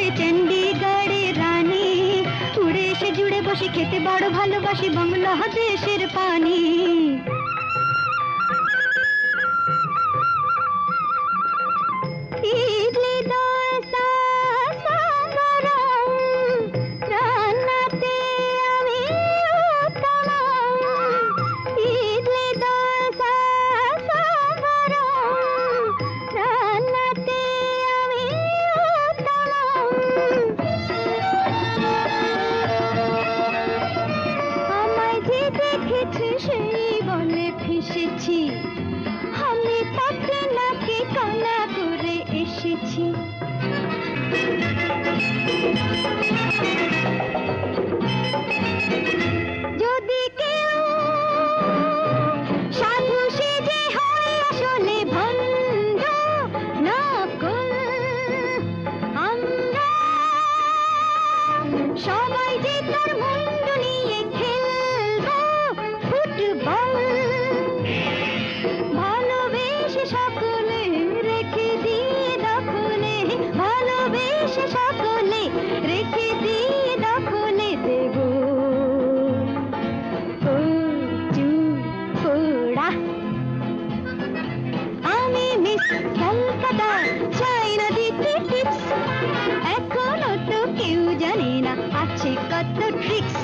হয়ে চণ্ডীগড়ে রানী। উড়ে এসে জুড়ে বসে খেতে বড় ভালোবাসি বাংলাদেশের পানি। ফেসেছি আমি তাকে নাকি কানা করে এসেছি। যদি কেউ সাধু সেজে হয় আসলে ভণ্ড নকল আমরা সবাই যে তার মুন্ড নিয়ে খেলব কলকাতা চাই না দিতে টিপস এখনও তো কেউ জানে না আছে কত ট্রিক্স